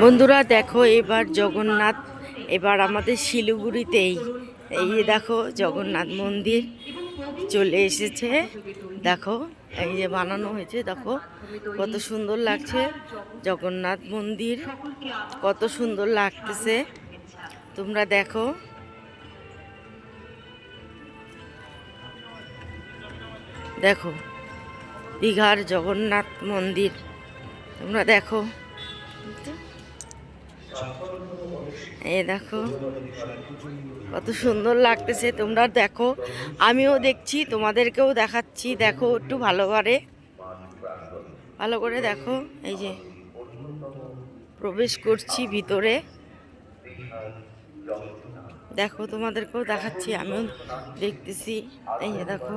বন্ধুরা, দেখো, এবার জগন্নাথ, এবার আমাদের শিলিগুড়িতেই এই দেখো, জগন্নাথ মন্দির চলে এসেছে। দেখো, এই যে বানানো হয়েছে, দেখো, কত সুন্দর লাগছে। জগন্নাথ মন্দির কত সুন্দর লাগতেছে। তোমরা দেখো। দেখো, দীঘার জগন্নাথ মন্দির। তোমরা দেখো। এই দেখো, কত সুন্দর লাগতেছে। তোমরা দেখো, আমিও দেখছি, তোমাদেরকেও দেখাচ্ছি। দেখো, একটু ভালো করে। ভালো করে দেখো, এই যে প্রবেশ করছি ভিতরে। দেখো, তোমাদেরকেও দেখাচ্ছি, আমিও দেখতেছি। এই যে দেখো।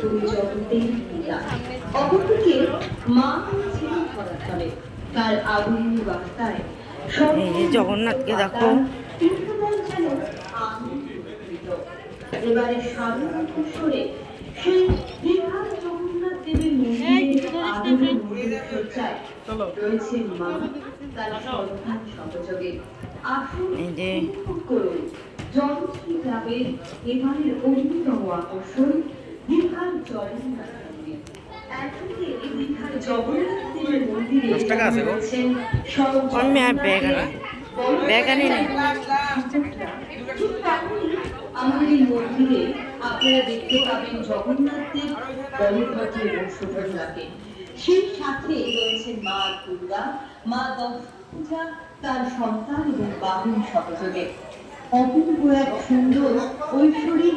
তুমি জগতের পিতা অপরদিকে মা ছিলেন ধরাতলে তার আগুনের বার্তায় জগন্নাথকে দেখো। এবারে স্বাধীনতা সরে সেই দীঘার জগন্নাথ দেবের মন্দিরের আদরের মন্দির সজ্জায় রয়েছে মা তার সন্তান সহযোগে। আসুন করুন। জনশ্রী ক্লাবের এবারের অন্যতম আকর্ষণ আমি আর আমাদের এই মন্দিরে আপনারা দেখতে পাবেন বলভদ্র এবং সুভদ্রাকে সেই সাথে রয়েছেন মা দুর্গা মা তার সন্তান এবং বাহন সহযোগে। অপূর্ব এক সুন্দর ঐশ্বরিক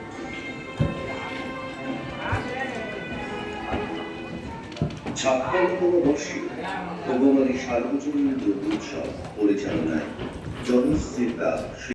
ছাপ্পান্নতম বর্ষে ভগবানের সার্বজনীন দুর্গোৎসব পরিচালনায় জনশ্রী ক্লাব